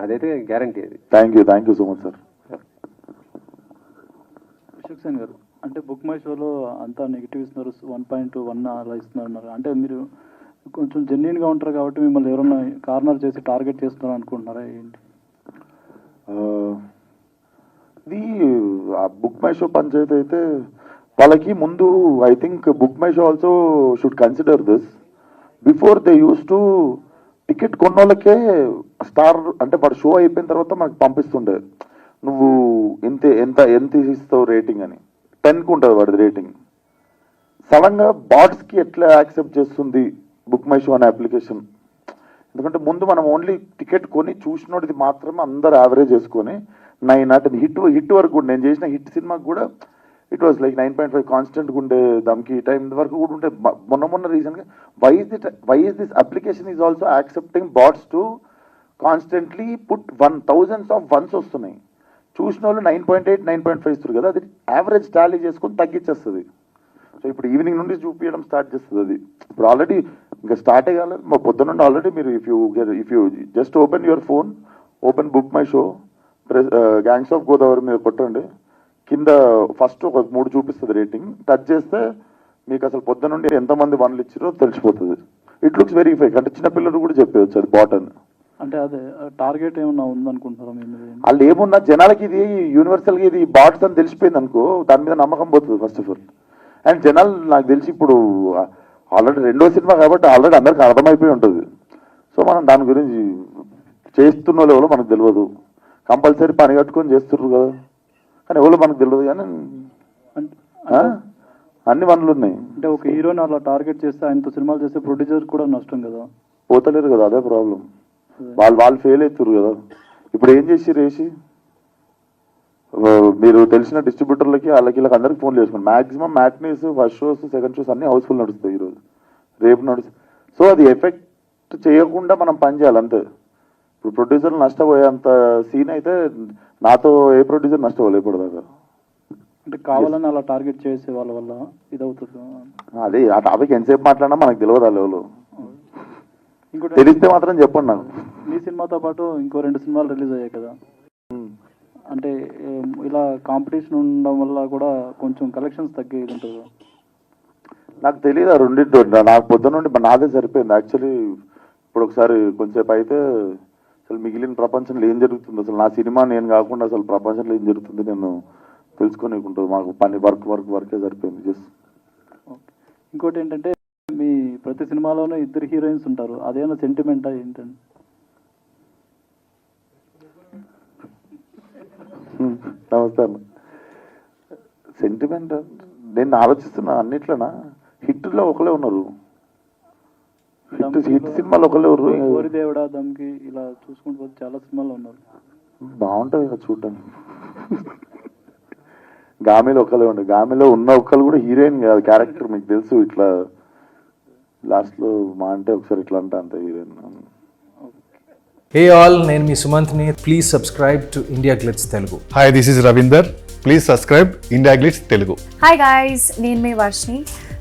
అదైతే గ్యారంటీ అది. Thank you thank you so much sir Ashok Sen garu అంటే book my షోలో అంతా నెగిటివ్ ఇస్తున్నారు వన్ పాయింట్ వన్ అలా ఇస్తున్నారు అన్నారు. అంటే మీరు కొంచెం జెన్యున్గా ఉంటారు కాబట్టి మిమ్మల్ని ఎవరైనా కార్నర్ చేసి టార్గెట్ చేస్తున్నారు అనుకుంటున్నారా ఏంటి? ఇది ఆ బుక్ మై షో పంచాయతీ అయితే వాళ్ళకి ముందు I think book my show also should consider this before they use to ticket కొన్న వాళ్ళకే స్టార్ అంటే వాడు షో అయిపోయిన తర్వాత మనకు పంపిస్తుండే. నువ్వు ఎంత ఎంత ఎంత ఇస్తావు రేటింగ్ అని. టెన్కి ఉంటుంది వాడి రేటింగ్. సడన్గా బాట్స్కి ఎట్లా యాక్సెప్ట్ చేస్తుంది బుక్ మై షో అనే అప్లికేషన్? ఎందుకంటే ముందు మనం ఓన్లీ టికెట్ కొని చూసినోడిది మాత్రమే అందరు యావరేజ్ చేసుకొని నైన్ అంటే హిట్ హిట్ వరకు కూడా నేను చేసిన హిట్ సినిమాకి కూడా it was like nine point five constant ఉండే దమ్కి ఈ టైం వరకు కూడా ఉంటే మొన్న మొన్న రీసెంట్గా why is that why is this application is also accepting bots to constantly put one thousands of ones వస్తున్నాయి. చూసిన వాళ్ళు nine point eight nine point five ఇస్తారు కదా అది యావరేజ్ టాలీ చేసుకొని తగ్గించేస్తుంది. సో ఇప్పుడు ఈవినింగ్ నుండి చూపించడం స్టార్ట్ చేస్తుంది అది. ఇప్పుడు ఆల్రెడీ ఇంకా స్టార్ట్ కాలేదు. మా పొద్దున నుండి ఆల్రెడీ మీరు if you if you just open your phone open book my show press gangs of Godavari మీద కొట్టండి. కింద ఫస్ట్ ఒక మూడు చూపిస్తుంది రేటింగ్. టచ్ చేస్తే మీకు అసలు పొద్దున నుండి ఎంతమంది వన్లు ఇచ్చారో తెలిసిపోతుంది. ఇట్ లుక్స్ వెరీ ఫేక్ అంటే చిన్న పిల్లలు కూడా చెప్పేయచ్చు అది బాటన్ అంటే అదే టార్గెట్ ఏమన్నా ఉందనుకుంటున్నారా? వాళ్ళు ఏమున్నా జనాలకి ఇది యూనివర్సల్గా ఇది బాట్స్ అని తెలిసిపోయింది అనుకో దాని మీద నమ్మకం పోతుంది ఫస్ట్ ఆఫ్ ఆల్ అండ్ జనాలు నాకు తెలిసి ఇప్పుడు ఆల్రెడీ రెండో సినిమా కాబట్టి ఆల్రెడీ అందరికి అర్థమైపోయి ఉంటుంది. సో మనం దాని గురించి చేస్తున్న వాళ్ళు మనకు తెలియదు కంపల్సరీ పని కట్టుకొని చేస్తుర్రు కదా. కానీ ఎవరో మనకు తెలియదు కానీ? అన్ని పనులు ఉన్నాయి. అంటే ఒక హీరోని అలా టార్గెట్ చేస్తే ఆయనతో సినిమాలు చేస్తే ప్రొడ్యూసర్ కూడా నష్టం కదా. పోతలేరు కదా అదే ప్రాబ్లం. వాళ్ళు వాళ్ళు ఫెయిల్ అవుతారు కదా. ఇప్పుడు ఏం చేసి రేసి మీరు తెలిసిన డిస్ట్రిబ్యూటర్లకి వాళ్ళకి వీళ్ళకి అందరికి ఫోన్ చేసుకోండి maximum matinees first shows second shows అన్ని హౌస్ఫుల్ నడుస్తాయి ఈరోజు రేపు నడుస్తాయి సో అది ఎఫెక్ట్ చేయకుండా మనం పని చేయాలి అంతే. ఇప్పుడు ప్రొడ్యూసర్లు నష్టపోయేంత సీన్ అయితే నాతో ఏ ప్రొడ్యూసర్ నష్టపోలే ఇప్పటిదాకా. అంటే కావాలని అలా టార్గెట్ చేసే వాళ్ళ వల్ల ఇదవుతుంది? అదే ఆ టాపిక్ ఎంతసేపు మాట్లాడినా మనకు తెలియదు ఆ లెవెల్ ఇంకోటి తెలిస్తే మాత్రం చెప్పండి నాకు. మీ సినిమాతో పాటు ఇంకో రెండు సినిమాలు రిలీజ్ అయ్యాయి కదా. అంటే ఇలా కాంపిటీషన్ ఉండడం వల్ల కూడా కొంచెం కలెక్షన్స్ తగ్గేది ఉంటుంది? నాకు తెలియదు ఆ రెండింటి నాకు పొద్దున నుండి నాదే సరిపోయింది. యాక్చువల్లీ ఇప్పుడు ఒకసారి కొంచెంసేపు అయితే అసలు మిగిలిన ప్రపంచంలో ఏం జరుగుతుంది? అసలు నా సినిమా నేను కాకుండా అసలు ప్రపంచంలో ఏం జరుగుతుంది నేను తెలుసుకునేకుంటుంది మాకు పని వర్క్ వర్క్ వర్కే సరిపోయింది. జస్ట్. ఇంకోటి ఏంటంటే మీ ప్రతి సినిమాలోనూ ఇద్దరు హీరోయిన్స్ ఉంటారు. అదేమైనా సెంటిమెంటా ఏంటండి నమస్తే అన్న. సెంటిమెంట్ నేను ఆలోచిస్తున్నా అన్నిట్లోనా? హిట్లో ఒకలే ఉన్నారు. హిట్ సినిమాలు దేవుడా దమ్కి ఇలా చూసుకుంటూ పోతే చాలా సినిమాలు ఉన్నారు. బాగుంటది కదా చూడడానికి. గామిలో ఒకలే ఉండే గామిలో ఉన్న ఒక్కరు కూడా హీరోయిన్ కాదు క్యారెక్టర్ మీకు తెలుసు ఇట్లా లాస్ట్లో మా అంటే ఒకసారి ఇట్లా అంటే అంత హీరోయిన్. హే ఆల్ నేను మీ సుమంత్ని. Please subscribe to India Glitz Telugu. Hi this is Ravinder please subscribe India Glitz Telugu hi guys నేను మీ Varshini